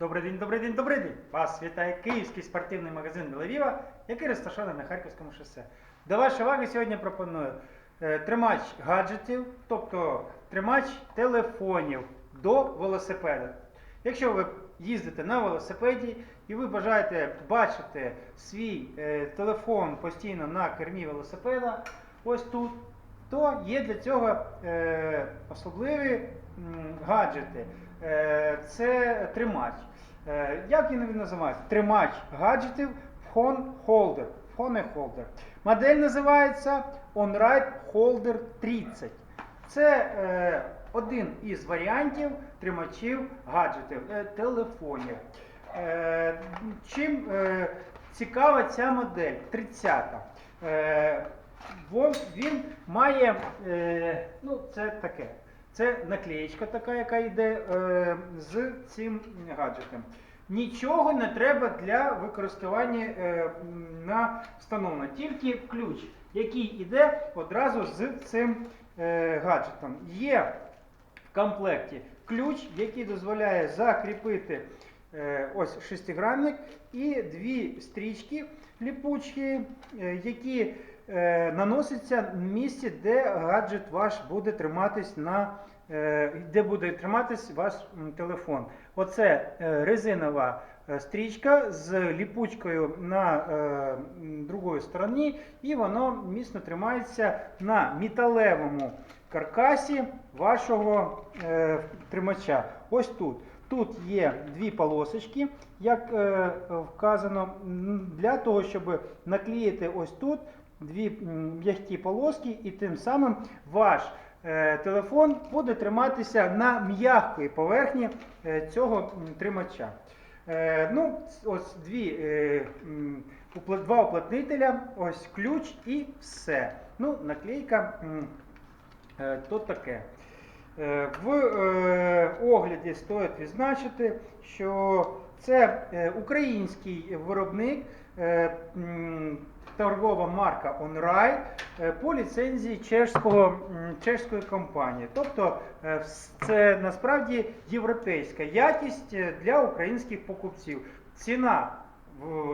Добрий день, добрий день, добрий день! Вас вітає київський спортивний магазин Мілевіва, який розташований на Харківському шосе. До вашої уваги сьогодні пропоную е, тримач гаджетів, тобто тримач телефонів до велосипеда. Якщо ви їздите на велосипеді і ви бажаєте бачити свій е, телефон постійно на кермі велосипеда, ось тут, то є для цього е, особливі гаджети. Е, це тримач. Е, як він називається? Тримач гаджетів Phone Holder. Phone Holder. Модель називається OnRide Holder 30. Це е, один із варіантів тримачів гаджетів, телефонів. Чим цікава ця модель 30. Е, він має, ну це таке. Це наклеєчка така, яка йде е, з цим гаджетом. Нічого не треба для використання е, на встановлено, тільки ключ, який йде одразу з цим е, гаджетом. Є в комплекті ключ, який дозволяє закріпити е, ось шестигранник і дві стрічки ліпучки, е, які е, наносяться в місці, де гаджет ваш буде триматись на е, де буде триматись ваш телефон. Оце е, резинова стрічка з ліпучкою на другої стороні, і воно міцно тримається на металевому каркасі вашого тримача. Ось тут. Тут є дві полосочки, як е, вказано, для того, щоб наклеїти ось тут дві м'які полоски, і тим самим ваш е, телефон буде триматися на м'якої поверхні е, цього тримача. Е, ну, ось дві, два уплотнителя, ось ключ і все. Ну, наклейка то таке. В огляді стоїть відзначити, що це український виробник, торгова марка OnRide е, по ліцензії чешського, чешської компанії. Тобто е, це насправді європейська якість е, для українських покупців. Ціна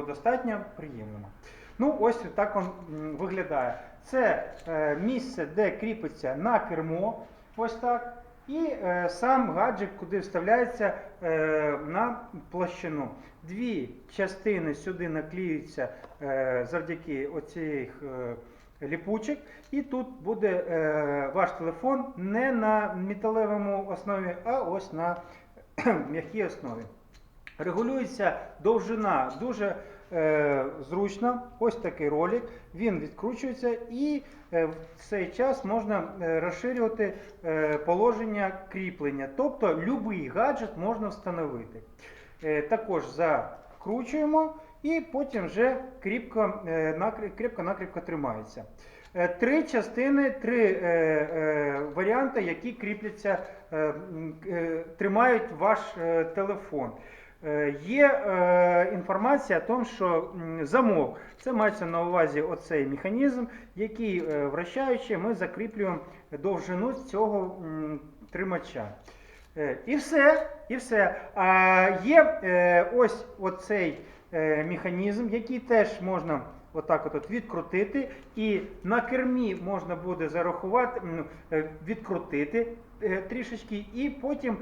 достатньо приємна. Ну, ось так він виглядає. Це місце, де кріпиться на кермо. Ось так. І е, сам гаджет, куди вставляється е, на площину. Дві частини сюди наклеюються е, завдяки оцих е, ліпучок. І тут буде е, ваш телефон не на металевому основі, а ось на м'якій основі. Регулюється довжина дуже е, зручно. Ось такий ролик. Він відкручується і е, в цей час можна е, розширювати е, положення кріплення. Тобто будь-який гаджет можна встановити. Також закручуємо і потім вже кріпко, накр- кріпко-накріпко тримається. Три частини, три е, е, варіанти, які кріпляться, е, е, тримають ваш телефон. Е, Є е, інформація о тому, що замок це мається на увазі оцей механізм, який е, вращаючи, ми закріплюємо довжину цього тримача. І все, і все. А є ось оцей механізм, який теж можна отак от, відкрутити, і на кермі можна буде зарахувати, відкрутити трішечки, і потім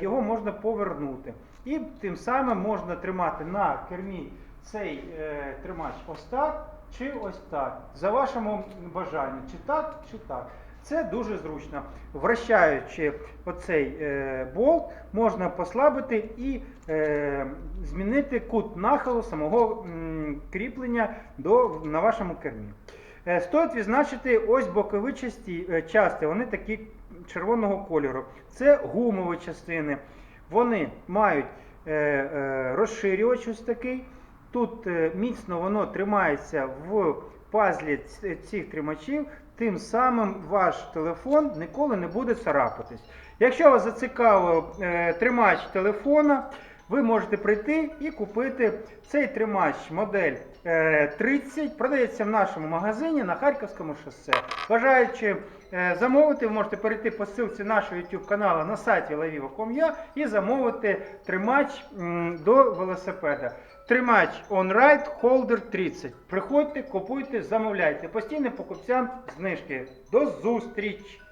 його можна повернути. І тим самим можна тримати на кермі цей е, тримач ось так чи ось так, за вашим бажанням, чи так, чи так. Це дуже зручно. Вращаючи оцей е, болт, можна послабити і е, змінити кут нахилу самого м, кріплення до, на вашому кермі. Е, стоїть відзначити ось бокові часті, е, части, вони такі червоного кольору. Це гумові частини. Вони мають е, е, розширювач ось такий. Тут е, міцно воно тримається в пазлі цих тримачів, тим самим ваш телефон ніколи не буде царапатись. Якщо вас зацікавив тримач телефона, ви можете прийти і купити цей тримач модель е, 30. Продається в нашому магазині на Харківському шосе. Бажаючи е, замовити, ви можете перейти по ссылці нашого YouTube каналу на сайті lavivo.com.ua і замовити тримач до велосипеда. Тримач OnRide Holder 30. Приходьте, купуйте, замовляйте. Постійним покупцям знижки. До зустрічі!